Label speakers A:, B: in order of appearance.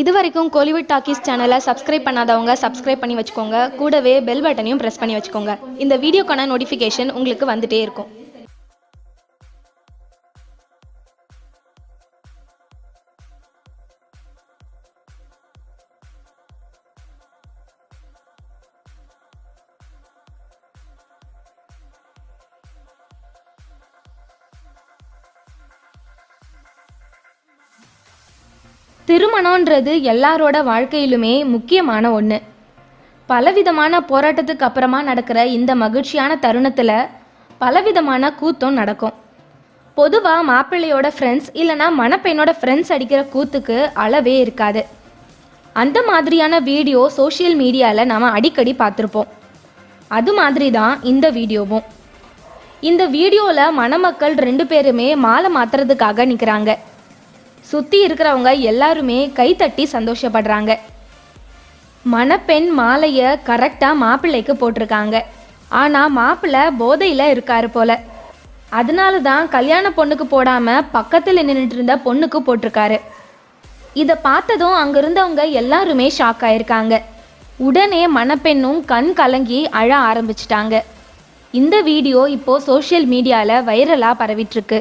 A: இது வரைக்கும் கோலிவுட் டாக்கீஸ் சேனலை சப்ஸ்கிரைப் பண்ணாதவங்க சப்ஸ்கிரைப் பண்ணி வச்சுக்கோங்க. கூடவே பெல் பட்டனையும் ப்ரெஸ் பண்ணி வச்சுக்கோங்க. இந்த வீடியோக்கான நோட்டிஃபிகேஷன் உங்களுக்கு வந்துட்டே இருக்கும். திருமணன்றது எல்லாரோட வாழ்க்கையிலுமே முக்கியமான ஒன்று பலவிதமான போராட்டத்துக்கு அப்புறமா நடக்கிற இந்த மகிழ்ச்சியான தருணத்தில் பலவிதமான கூத்தும் நடக்கும். பொதுவாக மாப்பிள்ளையோட ஃப்ரெண்ட்ஸ் இல்லைனா மணப்பெண்ணோட ஃப்ரெண்ட்ஸ் அடிக்கிற கூத்துக்கு அளவே இருக்காது. அந்த மாதிரியான வீடியோ சோஷியல் மீடியாவில் நாம் அடிக்கடி பார்த்துருப்போம். அது மாதிரி தான் இந்த வீடியோவும் இந்த வீடியோவில் மணமக்கள் ரெண்டு பேருமே மாலை மாற்றுறதுக்காக நிற்கிறாங்க சுற்றி இருக்கிறவங்க எல்லாருமே கைத்தட்டி சந்தோஷப்படுறாங்க. மணப்பெண் மாலையை கரெக்டாக மாப்பிள்ளைக்கு போட்டிருக்காங்க. ஆனால் மாப்பிள்ளை போதையில் இருக்காரு போல. அதனால தான் கல்யாண பொண்ணுக்கு போடாமல் பக்கத்தில் நின்றுட்டு இருந்த பொண்ணுக்கு போட்டிருக்காரு. இதை பார்த்ததும் அங்கே இருந்தவங்க எல்லாருமே ஷாக் ஆயிருக்காங்க. உடனே மணப்பெண்ணும் கண் கலங்கி அழ ஆரம்பிச்சிட்டாங்க. இந்த வீடியோ இப்போ சோஷியல் மீடியாவில் வைரலாக பரவிட்டுருக்கு